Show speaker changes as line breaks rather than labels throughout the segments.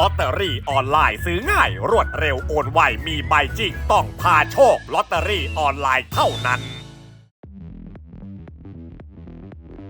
ลอตเตอรี่ออนไลน์ซื้อง่ายรวดเร็วโอนไวมีใบจริงต้องพาโชคลอตเตอรี่ออนไลน์เท่านั้น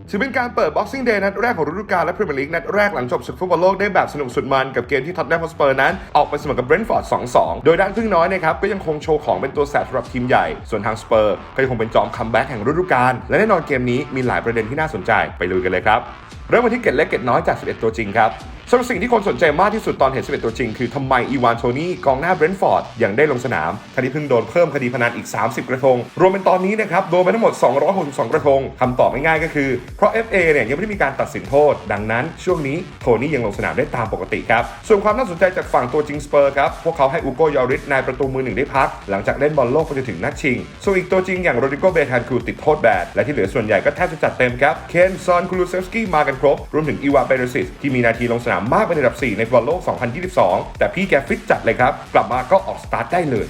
ถือเป็นการเปิด Boxing Day นัดแรกของฤดูกาลและพรีเมียร์ลีกนัดแรกหลังจบศึกฟุตบอลโลกได้แบบสนุกสุดมันกับเกมที่ท็อตแนมฮอสเปอร์นั้น ออกไปเสมอกับเบรนท์ฟอร์ด 2-2 โดยด้านพึ่งน้อยนะครับ ก็ยังคงโชว์ของเป็นตัวแสบสำหรับทีมใหญ่ ส่วนทางสเปอร์ก็ยังคงเป็นจอมคัมแบ็กแห่งฤดูกาลและแน่นอนเกมนี้มีหลายประเด็นที่น่าสนใจไปลุยกันเลยครับเริ่มกันที่เกตเล็กเกตน้อยจาก 11 ตัวจริงครับ สำหรับสิ่งที่คนสนใจมากที่สุดตอนเห็น 11 ตัวจริง คือทำไมอีวานโทนี่กองหน้าเบรนท์ฟอร์ดยังได้ลงสนามทันทีเพิ่งโดนเพิ่มคดีพนันอีก 30 กระทง รวมเป็นตอนนี้นะครับโดนไปทั้งหมด 262 กระทงคำตอบง่ายๆก็คือ เพราะ FA เนี่ยยังไม่ได้มีการตัดสินโทษ ดังนั้นช่วงนี้โทนี่ยังลงสนามได้ตามปกติครับส่วนความน่าสนใจจากฝั่งตัวจริงสเปอร์ครับพวกเขาให้อูโกยอริสนายประตูมือหนึ่งได้พัก หลังจากเล่นบอลโลกไปจนถึงนัดชิงส่วนอีกตัวจริงอย่างโรดิโกเบทันคูติดโทษแบนและที่เหลือส่วนใหญ่ก็แทบจะจัดเต็มครับเคนซอนคูลูเซฟสกี้มากันครบรวมถึงอีวาเบเรซิสที่มีนาทีลงสนามมากเป็นอันดับ 4 ในบอลโลก 2022 แต่พี่แกฟิตจัดเลยครับ กลับมาก็ออกสตาร์ทได้เลย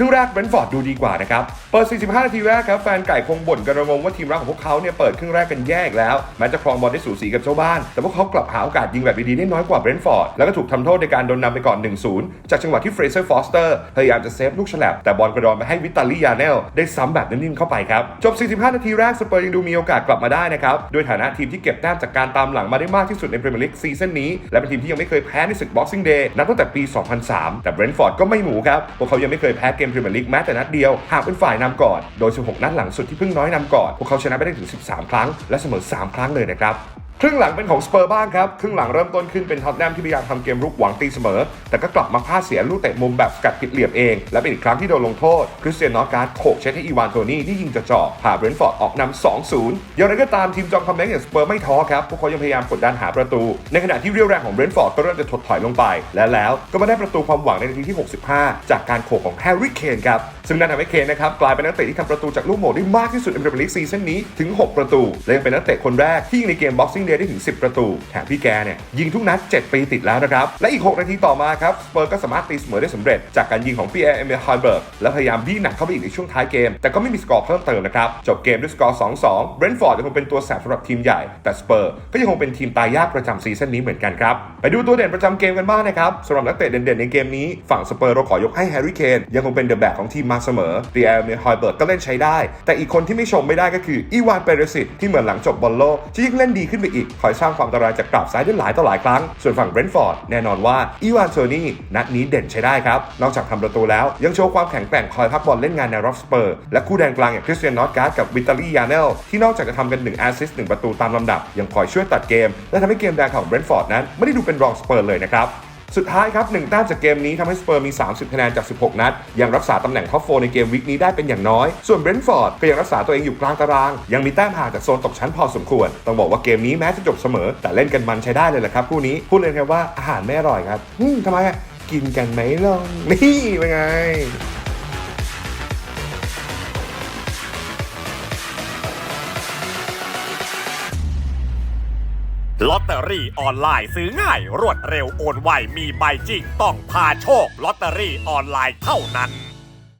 ครึ่งแรกเบรนท์ฟอร์ดดูดีกว่านะครับ เปิด 45 นาทีแรกครับ แฟนไก่คงบ่นกันระงมว่าทีมรักของพวกเขาเนี่ยเปิดครึ่งแรกกันแย่อีกแล้ว แม้จะครองบอลได้สูสีกับเจ้าบ้าน แต่พวกเขากลับหาโอกาสยิงแบบดีๆได้น้อยกว่าเบรนท์ฟอร์ด แล้วก็ถูกทำโทษในการโดนนำไปก่อน 1-0 จากจังหวะที่เฟรเซอร์ฟอสเตอร์พยายามจะเซฟลูกฉลับแต่บอลกระดอนไปให้วิตาลียาเนลได้ซ้ำแบบนิ่มๆเข้าไปครับจบ 45 นาทีแรกสเปอร์ยังดูมีโอกาสกลับมาได้นะครับด้วยฐานะทีมที่เก็บแต้มจากการตามหลังมาได้มากที่สุดในพรีเมียร์ลีกซีซั่นนี้และเป็นทีมที่ยังไม่เคยแพ้ในศึก Boxing Day นับตั้งแต่ปี 2003 แต่เบรนท์ฟอร์ดก็ไม่หมูครับพวกเขายังไม่เคยแพ้เกมพรีเมียร์ลีกแม้แต่นัดเดียว หากเป็นฝ่ายนำก่อน โดย 16 นัดหลังสุดที่เพิ่งน้อยนำก่อน พวกเขาชนะไปได้ถึง 13 ครั้ง และเสมอ 3 ครั้งเลยนะครับ ครึ่งหลังเป็นของสเปอร์บ้างครับ ครึ่งหลังเริ่มต้นขึ้นเป็นท็อตแนมที่พยายามทำเกมรุกหวังตีเสมอ แต่ก็กลับมาพลาดเสียลูกเตะมุมแบบสกัดผิดเหลี่ยมเอง และเป็นอีกครั้งที่โดนลงโทษ คริสเตียนนอตการ์ดโขกเช็ดให้อีวานโทนี่ที่ยิงจะจ่อพาเบรนท์ฟอร์ดออกนำ2-0 อย่างไรก็ตามทีมจอมคอมแบ็กอย่างสเปอร์ไม่ท้อครับ พวกเขายังพยายามกดดันหาประตู ในขณะที่เรียวแรงของเบรนท์ฟอร์ดก็เริ่มจะถดถอยลงไป และแล้วก็มาได้ประตูความหวังในนาทีที่ 65 จากการโขกของแฮร์รี่เคนครับซึ่งนั่นทำให้เคนนะครับกลายเป็นนักเตะที่ทำประตูจากลูกโหม่ได้มากที่สุดในพรีเมียร์ลีกซีซั่นนี้ถึง 6 ประตู และยังเป็นนักเตะคนแรกที่ยิงในเกม Boxing Day ได้ถึง 10 ประตู แถมพี่แกเนี่ยยิงทุกนัด 7 ปีติดแล้วนะครับ และอีก 6 นาทีต่อมาครับสเปอร์ก็สามารถตีเสมอได้สำเร็จ จากการยิงของพีแอร์เอเมลฮอยเบิร์กและพยายามบี้หนักเข้าไปอีกในช่วงท้ายเกม แต่ก็ไม่มีสกอร์เพิ่มเติมนะครับ จบเกมด้วยสกอร์ 2-2 เบรนท์ฟอร์ดยังคงเป็นตัวแสบสำหรับทีมใหญ่ แต่สเปอร์ก็ยังคงเป็นทีมตายยากประจำซีซั่นนี้เหมือนกันครับไปดูตัวเด่นประจำเกมกันบ้างนะครับสำหรับนักเตะเด่นๆในเกมนี้ฝั่งสเปอร์เราขอยกให้แฮร์รี่เคนยังคงเป็นเดอะแบ็กของทีมมาเสมอพีแอร์เมฮอยเบิร์กก็เล่นใช้ได้ แต่อีกคนที่ไม่ชมไม่ได้ก็คืออีวานเปเรสิตที่เหมือนหลังจบบอลโลกจะยิ่งเล่นดีขึ้นไปอีกคอยสร้างความอันตรายจากกราบซ้ายได้หลายต่อหลายครั้ง ส่วนฝั่งเบรนท์ฟอร์ดแน่นอนว่าอีวานโซนี่นัดนี้เด่นใช้ได้ครับ นอกจากทำประตูแล้วยังโชว์ความแข็งแกร่งคอยพักบอลเล่นงานในรอบสเปอร์และคู่แดนกลางอย่างคริสเตียนนอตการ์ดกับวิตาลียาเนลที่นอกจากจะทำกัน1แอสซิสต์1ประตูตามลำดับ ยังคอยช่วยตัดเกม และทำให้เกมแดงของเบรนท์ฟอร์ดนั้นไม่ได้ดูเป็นรองสเปอร์เลยนะครับ สุดท้ายครับหนึ่งแต้มจากเกมนี้ทำให้สเปอร์มี 30 คะแนนจาก 16 นัด ยังรักษาตำแหน่งท็อปโฟในเกมวิกนี้ได้เป็นอย่างน้อย ส่วนเบรนท์ฟอร์ดก็ยังรักษาตัวเองอยู่กลางตาราง ยังมีแต้มห่างจากโซนตกชั้นพอสมควร ต้องบอกว่าเกมนี้แม้จะจบเสมอ แต่เล่นกันมันใช้ได้เลยแหละครับคู่นี้พูดเลยครับว่าอาหารไม่อร่อยครับอืมทำไมกินกันไหมลองนี่เป็นไง
ตเตอรี่ออนไลน์ซื้อง่าย รวดเร็วโอนไวมีใบจริง ต้องพาโชคลอตเตอรี่ออนไลน์เท่านั้น